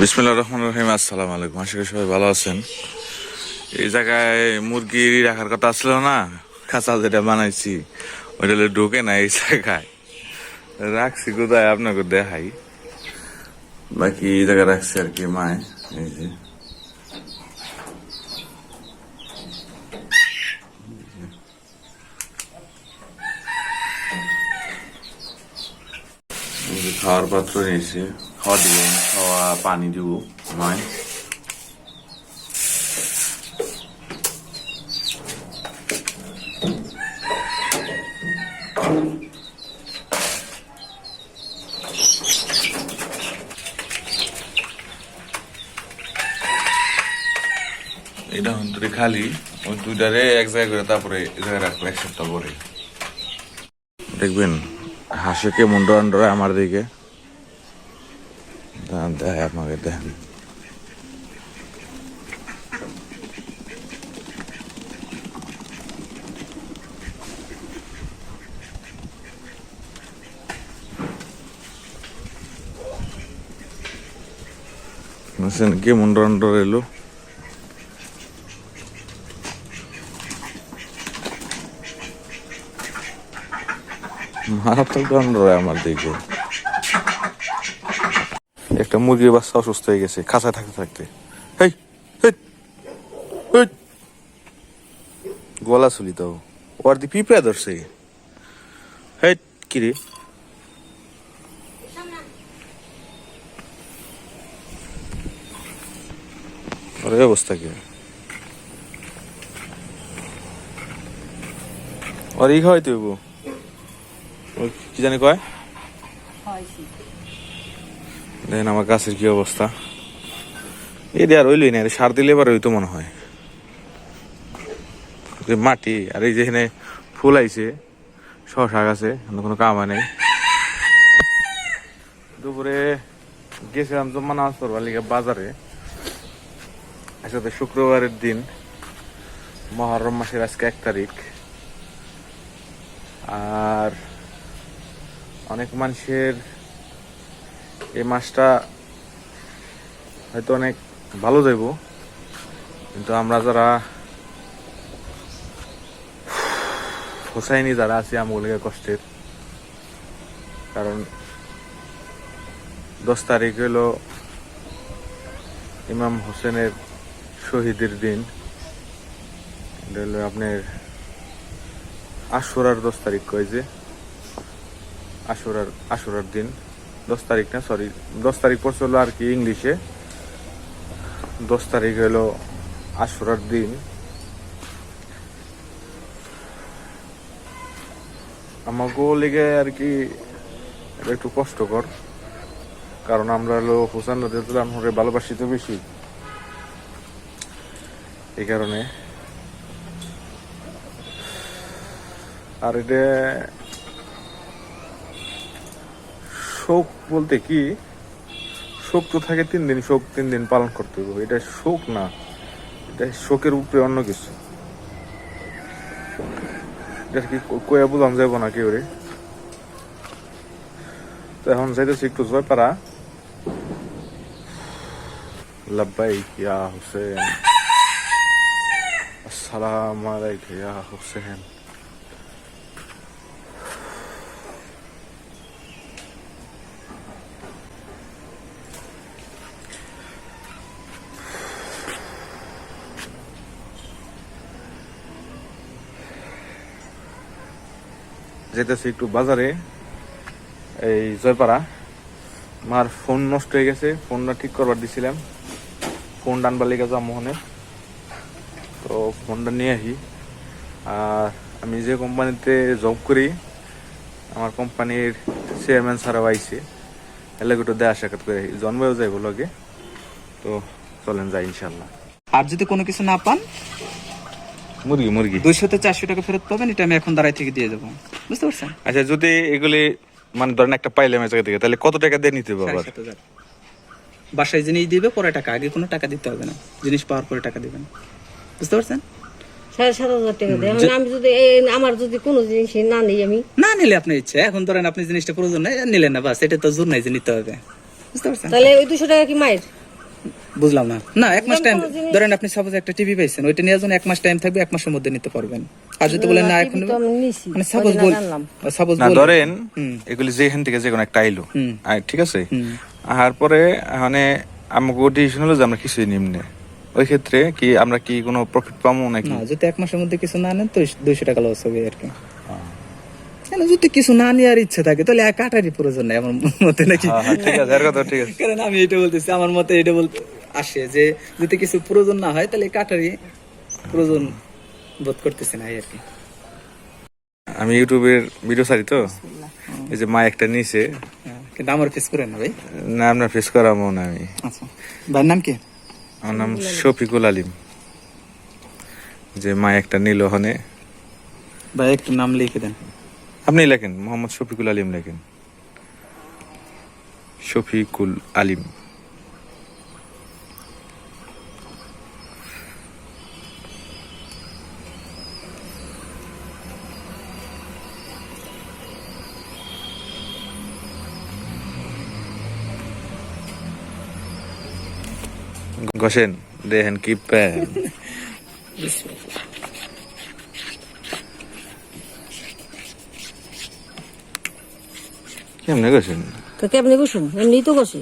বিসমিল্লা রহমান রহিম, আসসালামু আলাইকুম। আশা করি সবাই ভালো আছেন। এই জায়গায় মুরগি রাখার কথা আসলো না খাঁচা যেটা বানাইছি, ওইটা ঢোকে না এই জায়গায়। রাখছি, কোথায় আপনাকে দেখাই। বাকি এই জায়গায় রাখছি আর কি মায় এই যে খাওয়ার পাত্র নিয়েছি। খাওয়া দিব খাওয়া পানি দিব মায় এটা হন্তরে খালি, ওই দুইটারে এক জায়গায় করে তারপরে জায়গায় রাখব এক দেখবেন, হাসে কে আমার দিকে। দাঁড়ান, দেখাই আপনাকে দেখেন বুঝছেন কে মুন্ডো আন্ডর এলো মারাত্মক দণ্ড আমার দিকে একটা মুরগির বাচ্চা অসুস্থ হয়ে গেছে, খাঁচায় থাকতে থাকতে। হেই গলা চুলি তো। ওর দি পিঁপড়া ধরছে। হেই কিরে এই অবস্থা কি? ওর ই খাওয়াইতে হইব কি জানি কয়? দেখেন আমার গাছের কি অবস্থা? এই দিয়ে আর ওইলই না সার দিলে এবার হইতো মনে হয়। মাটি, আর এই যেখানে ফুল আইছে, শশা গাছে কোনো কামা নেই। দুপুরে গেছিলাম জম্মা নামাজ পড়বার লিগে বাজারে। আসলে শুক্রবারের দিন, মহরম মাসের আজকে এক তারিখ। আর অনেক মানুষের এই মাসটা হয়তো অনেক ভালো যাইব। কিন্তু আমরা যারা হোসাইনি, যারা আছি আমগুলিকে কষ্টের। কারণ দশ তারিখ হলো ইমাম হোসেনের শহীদের দিন। হলো আপনার আশুরার দশ তারিখ কয় যে? আশুরার আশুরার দিন। দশ তারিখ না সরি দশ তারিখ পড়ছে হলো আর কি ইংলিশে। দশ তারিখ হলো আশুরার দিন। আমাকেও লেগে আর কি এটা একটু কষ্টকর, কারণ আমরা হলো হুসান আনহুরে ভালোবাসি তো বেশি। এই কারণে। আর এটা শোক বলতে কি? শোক তো থাকে তিন দিন, শোক তিন দিন পালন করতে হবে। এটা শোক না, এটা শোকের উপরে অন্য কিছু। এটা কি কয়া বুঝাম যাব না তো এখন যাইতেছি একটু জয় পারা লাব্বাই ইয়া হুসেন। আসসালামু আলাইকুম, ইয়া হুসেন। যেতেছি একটু বাজারে, এই জয়পাড়া। মার ফোন নষ্ট হয়ে গেছে, ফোনটা ঠিক করবার দিছিলাম। ফোন ডানবার লেগে যা মোহনের। তো ফোনটা নিয়ে আসি আর আমি যে কোম্পানিতে জব করি, আমার কোম্পানির চেয়ারম্যান স্যারও আইছে। এলাকা একটু দেয়া সাক্ষাৎ করে। জন্মেও যাইব লগে। তো চলেন যাই ইনশাল্লাহ। আর যদি কোনো কিছু না পান মুরগি মুরগি। দুইশো থেকে চারশো টাকা ফেরত পাবেন এটা আমি এখন দাঁড়াই থেকে দিয়ে দেবো বুঝতে পারছেন? আচ্ছা যদি এগুলি মানে ধরেন একটা পাইলাম জায়গা থেকে তাহলে কত টাকা দিয়ে নিতে হবে সাড়ে আবার সাত হাজার। বাসায় জিনিস দিবে পরে টাকা আগে কোনো টাকা দিতে হবে না। জিনিস পাওয়ার পরে টাকা দিবেন। বুঝতে পারছেন? সাড়ে সাত হাজার টাকা দেয়। আমি যদি আমার যদি কোনো জিনিস না নেই আমি। না নিলে আপনার ইচ্ছে। এখন ধরেন আপনি জিনিসটা প্রয়োজন নাই নিলেন না বাস এটা তো জোর নাই যে নিতে হবে। বুঝতে পারছেন? তাহলে ওই দুশো টাকা কি মায়ের? বুঝলাম না। না এক মাস টাইম ধরেন আপনি সাপোজ একটা টিভি পাইছেন ওইটা নেওয়ার জন্য এক মাস টাইম থাকবে এক মাসের মধ্যে নিতে পারবেন। আর যদি বলেন না এখন মানে সাপোজ বল সাপোজ না ধরেন। এগুলি যেখান থেকে যে কোনো একটা আইলো। হুম। ঠিক আছে। আহার পরে মানে আমাকে ডিসিশন হলো যে আমরা কিছুই নিম্নে ওই ক্ষেত্রে কি আমরা কি কোনো প্রফিট পাবো নাকি? না যদি এক মাসের মধ্যে কিছু না নেন তো দুইশো টাকা লস হবে আর কি। কেন যদি কিছু না নেওয়ার ইচ্ছে থাকে তাহলে এক কাটারই প্রয়োজন নাই আমার মতে নাকি? হ্যাঁ, হ্যাঁ, ঠিক আছে এর কথা ঠিক আছে। কারণ আমি এটা বলতেছি আমার মতে এটা বলতে আসে যে যদি কিছু প্রয়োজন না হয় তাহলে কাটারই প্রয়োজন বোধ করতেছে না আর কি। আমি ইউটিউবের ভিডিও ছাড়ি তো? এই যে মা একটা নিছে। হ্যাঁ, কিন্তু আমার ফেস করেন না ভাই। না আপনার ফেস করাবো না আমি। আচ্ছা ভাইয়ের নাম কি? আমার নাম শফিকুল আলিম। যে মা একটা নিল ওখানে। ভাই একটু নাম লিখে দেন। আপনি লেখেন মোহাম্মদ শফিকুল আলিম লেখেন। শফিকুল আলিম। দেখেন কি কেমনে ঘষেন তো কেমনি বসুন এমনি তো বসি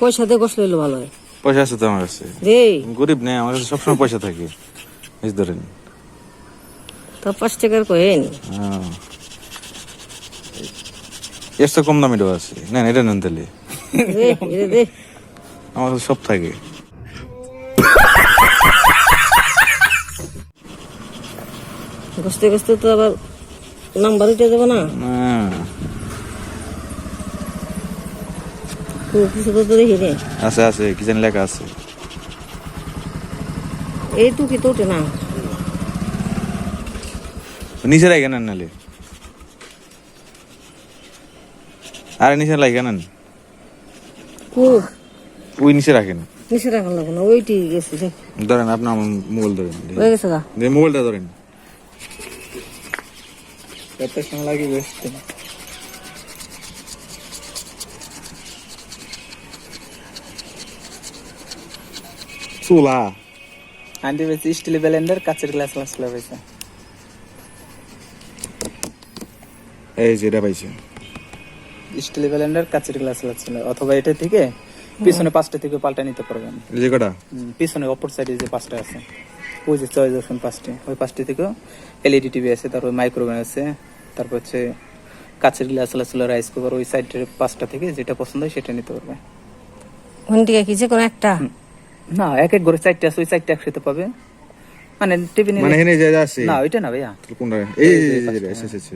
পয়সা দিয়ে বসলে হইল ভালো হয়। পয়সা আছে তো আমার কাছে। গরিব নেই আমার কাছে সবসময় পয়সা থাকে। এই ধরেন। তা পাঁচ টাকার কয়েন। হ্যাঁ। এর তো কম দামি ডো আছে। না এটা নেন তাহলে। আমার কাছে সব থাকে। গসতে গসতে তো আবার নাম্বার উঠে যাবে না? না, কিছু তো তো দেখি রে আছে আছে কি জানি লেখা আছে। এই টুকি তো উঠে না। নিচে রাখে নেন নালে আরে নিচে রাখে নেন। খুব ওই নিচে রাখেন। নিচে লাগবে না ওইটি গেছে ধরেন আপনি আমার মোবাইল ধরেন। হয়ে গেছে মোবাইলটা ধরেন। সময় লাগে বসতে। চুলা। আন্টি বেশি স্টিল ব্লেন্ডার কাচের গ্লাস গ্লাস লাগাইছে এই যে এটা পাইছে। স্টিল ব্লেন্ডার কাচের গ্লাস লাগছিল। অথবা এটা থেকে পিছনে পাঁচটা থেকে পাল্টা নিতে পারবেন। যে কটা? পিছনে অপর সাইডে যে পাঁচটা আছে। ওই যে চয়েস অপশন পাঁচটি ওই পাঁচটি থেকেও এলইডি টিভি আছে তারপর মাইক্রোওভেন আছে। তারপর হচ্ছে কাচের গ্লাস লাগছিল রাইস কুকার ওই সাইডের পাঁচটা থেকে যেটা পছন্দ হয় সেটা নিতে পারবে। কি? যে কোনো একটা না এক এক ঘরে চারটে আছে ওই চারটে একসাথে পাবে। মানে টিভি মানে এখানে যে যা আছে। না ওইটা না ভাইয়া। কোনটা? এই যে এসে এসেছে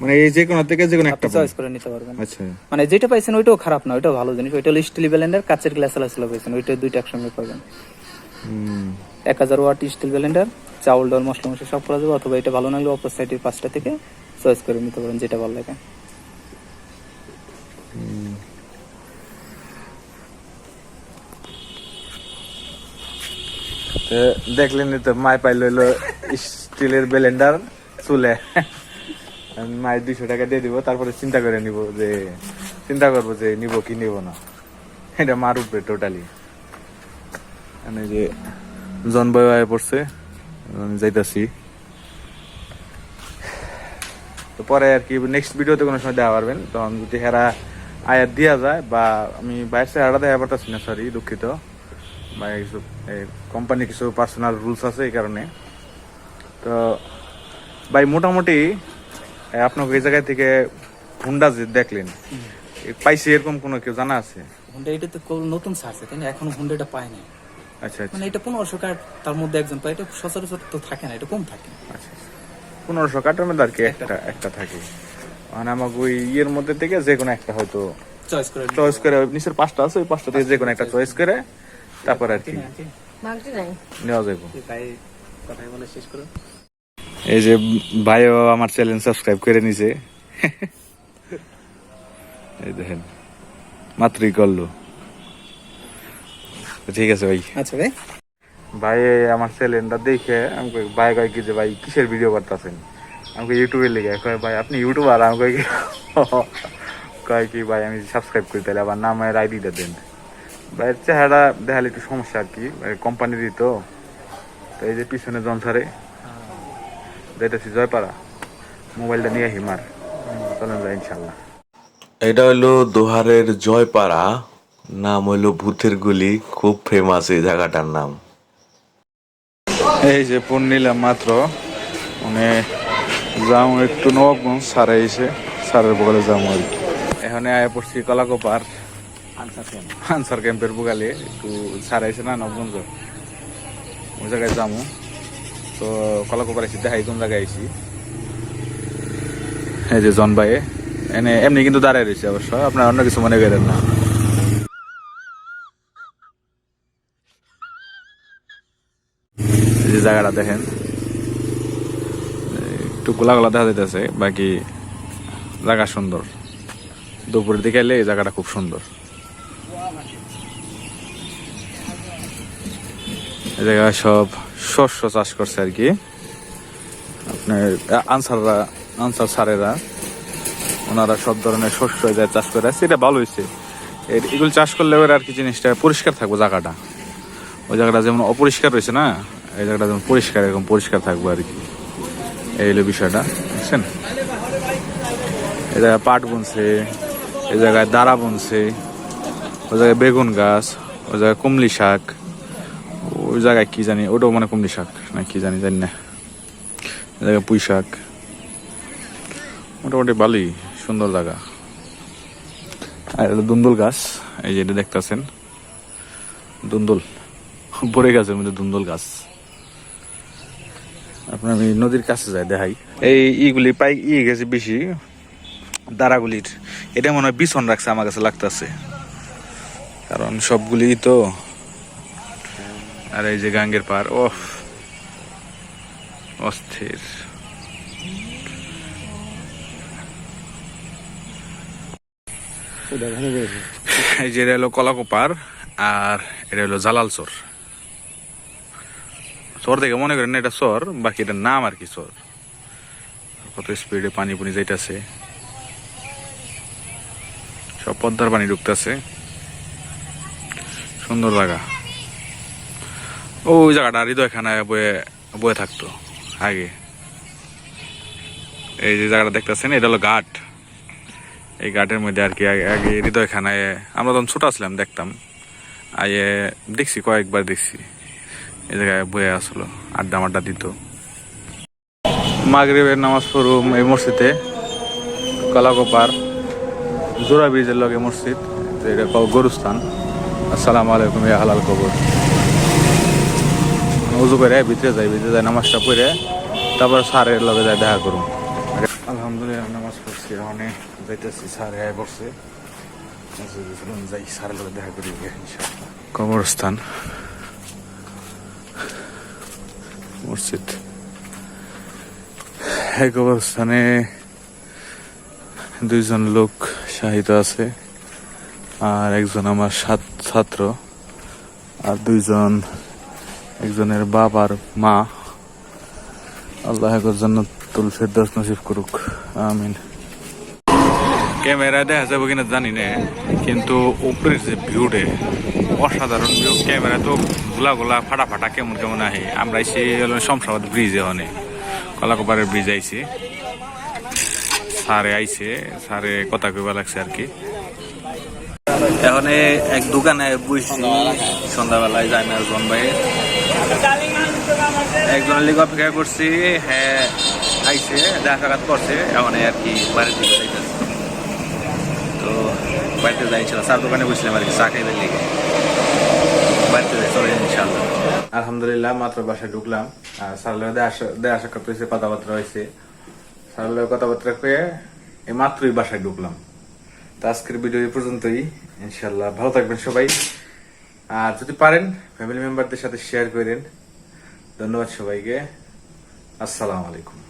মানে এই যে কোনো থেকে যে কোনো একটা চয়েস করে নিতে পারবেন। আচ্ছা। মানে যেটা পাইছেন ওইটাও খারাপ না ওইটাও ভালো জিনিস। ওইটা হলো স্টিল ব্লেন্ডার কাচের গ্লাস লাগছিল পাইছেন ওইটা দুইটা একসঙ্গে পাবেন। হুম। এক হাজার ওয়াট স্টিল ব্লেন্ডার চাউল, ডাল, মশলা মশলা সব করা যাবে, অথবা এটা ভালো হলে অপর সাইডের পাঁচটা থেকে চয়েস করে নিতে পারেন, যেটা ভালো লাগে। দেখলেন তো মায় পাইল হইল স্টিলের ব্লেন্ডার চুলে। মায়ের দুইশো টাকা দিয়ে দিব, তারপরে চিন্তা করে নিব যে, চিন্তা করব যে নিব কি নিব না। এটা মার উপরে টোটালি মানে যে জন্ময় আয় পড়ছে। আমি যাইতাছি। তো পরে আর কি নেক্সট ভিডিওতে কোনো সময় দেওয়া পারবেন। তখন যদি হেরা আয়াত দেওয়া যায় বা আমি বাইরে হেরা দেওয়া পারতেছি না সরি দুঃখিত। বা কিছু কোম্পানি কিছু পার্সোনাল রুলস আছে এই কারণে। তো ভাই মোটামুটি আপনাকে এই জায়গা থেকে হুন্ডা যে দেখলেন পাইছে এরকম কোনো কেউ জানা আছে? হুন্ডা এটা তো নতুন ছাড়ছে তাই না? এখনও হুন্ডাটা পায় না আচ্ছা আচ্ছা। মানে এটা পনেরোশো কার্ড তার মধ্যে একজন পায় এটা সচরাচর তো থাকে না এটা কম থাকে। আচ্ছা পনেরোশো কাটার মধ্যে আর কি একটা। একটা থাকে। মানে আমাকে ওই ইয়ের মধ্যে থেকে যে কোনো একটা হয়তো চয়েস করে চয়েস করে নিচের পাঁচটা আছে ওই পাঁচটা থেকে যে কোনো একটা চয়েস করে তারপর আর কি নেওয়া করো। এই যে ভাইও আমার চ্যানেল সাবস্ক্রাইব করে নিছে। এই দেখেন মাত্রই করল। ঠিক আছে ভাই। আচ্ছা ভাই। ভাই আমার চ্যানেলটা দেখে আমাকে ভাই কয় কি যে ভাই কিসের ভিডিও করতেছেন? আমাকে ইউটিউবে লেগে। কয় ভাই আপনি ইউটিউবার আমি কই কি, কয় কি ভাই আমি সাবস্ক্রাইব করি তাহলে আবার নামের আইডিটা দেন। ভাইয়ের চেহারা দেখালে একটু সমস্যা আর কি। কোম্পানিরই তো। তো এই যে পিছনে জনসারে যাইতেছি জয়পাড়া। মোবাইলটা নিয়ে হিমার চলেন যাই ইনশাল্লাহ এটা হলো দোহারের জয়পাড়া। নাম হইল ভূতের গুলি খুব ফেমাস এই জায়গাটার নাম। এই যে ফোন নিলাম মাত্র মানে যাও একটু নবাবগঞ্জ সারে এসে সারের বগলে যাব আর কি। এখানে আয়া পড়ছি কলাকোপার আনসার ক্যাম্পের বুগালে একটু সারে এসে না নবগঞ্জ। ওই জায়গায় যাব তো কলাকোপার এসে দেখাই কোন জায়গায় আইছি। এই যে জন ভাই এনে এমনি কিন্তু দাঁড়ায় রয়েছে অবশ্য আপনার অন্য কিছু মনে করেন না এই যে জায়গাটা দেখেন। একটু গোলা গোলা দেখা যাইতেছে, বাকি জায়গা সুন্দর। দুপুরের দিকে এলে এই জায়গাটা খুব সুন্দর। সব শস্য চাষ করছে আর কি। আপনার আনসাররা, আনসার সারেরা ওনারা সব ধরনের শস্য জায়গায় চাষ করে আসছে এটা ভালো হয়েছে এগুলো চাষ করলে আর কি জিনিসটা পরিষ্কার থাকব জায়গাটা। ওই জায়গাটা যেমন অপরিষ্কার রয়েছে না এই জায়গাটা যেমন পরিষ্কার এরকম পরিষ্কার থাকব আর কি। এই হলো বিষয়টা, বুঝছেন? এই জায়গায় পাট বুনছে, এই জায়গায় দাঁড়া বুনছে, ওই জায়গায় বেগুন গাছ, ওই জায়গায় কুমলি শাক, ওই জায়গায় কি জানি, ওটাও মানে কুমলি শাক না কি জানি জানি না। এই জায়গায় পুঁই শাক। মোটামুটি ভালোই, সুন্দর জায়গা। আর এটা দুন্দুল গাছ, এই যে এটা দেখতেছেন? দুন্দুল পড়ে গাছের মধ্যে দুন্দুল গাছ। আপনার আমি নদীর কাছে যাই, দেখাই। এই ইগুলি পাই ই গেছে বেশি দাঁড়াগুলির এটা মনে হয় বিছন রাখছে আমার কাছে লাগতেছে। কারণ সবগুলি তো আর এই যে গাঙ্গের পার ও অস্থির। এই যে এটা হলো কলাকোপার আর এটা হলো জালাল চর দেখে মনে করেন এটা চর বাকি এটার নাম আর কি চর কত স্পিডে পানি পুনি যাইতাছে। সব পদ্মার পানি ঢুকতেছে। সুন্দর জায়গা ওই জায়গাটা হৃদয়খানায় বয়ে বয়ে থাকতো, আগে। এই যে জায়গাটা দেখতেছেন, এটা হলো ঘাট। এই ঘাটের মধ্যে আর কি আগে- হৃদয়খানায়, আমরা তখন ছোট ছিলাম, দেখতাম। আগে দেখছি, কয়েকবার দেখছি। এই জায়গায় বয়ে আসলো আড্ডা মাড্ডা দিত। মাগরিবের নামাজ পড়ুম এই মসজিদে, কলাকোপার, জোড়া ব্রিজের লগে মসজিদ এটা গরুস্থান। আসসালামু আলাইকুম, ইয়া হালাল কবর। উজু করে ভিতরে যাই ভিতরে যাই, নামাজটা পড়ে, তারপর স্যারের লগে যাই দেখা করুম। আলহামদুলিল্লাহ, নামাজ পড়ছি অনেক যাইতেছি, স্যারে আয় বসছে। যাই, স্যারের লগে দেখা করি কবরস্থান। মসজিদ এক অবস্থানে দুইজন লোক শাহিদ আছে আর একজন আমার সাত ছাত্র আর দুইজন একজনের বাপ আর মা। আল্লাহ জন্য তুল ফেরদাস নসিব করুক। আমিন। ক্যামেরা দেখা যাবে কিনা জানি না, কিন্তু উপরের যে ভিউটে অসাধারণ ভিউ ক্যামেরা তো গোলা গোলা ফাটা ফাটা কেমন কেমন আহে। আমরা এসে শমশাবাদ ব্রিজে হনে কলাকোপারের ব্রিজ আইছে। সারে আইছে সারে কথা কইবা লাগছে আর কি। এখন এক দোকানে বইছি, সন্ধ্যাবেলায় যাই না জন ভাই। একজনের লিগে অপেক্ষা করছি হ্যাঁ আইছে, দেখা করছে, এখন আর কি বাড়ির যাইতেছে। তো বাড়িতে যাই ইনশাল্লাহ চার দোকানে বসছিলাম আর কি চা খাইবার লিগে বাড়িতে যাই চলে ইনশাল্লাহ আলহামদুলিল্লাহ মাত্র বাসায় ঢুকলাম আর সারলের দেয়া সাক্ষাৎ হয়েছে কথাবার্তা হয়েছে সারলের কথাবার্তা কয়ে এই মাত্রই বাসায় ঢুকলাম তো আজকের ভিডিও এই পর্যন্তই ইনশাল্লাহ ভালো থাকবেন সবাই আর যদি পারেন ফ্যামিলি মেম্বারদের সাথে শেয়ার করেন ধন্যবাদ সবাইকে আসসালামু আলাইকুম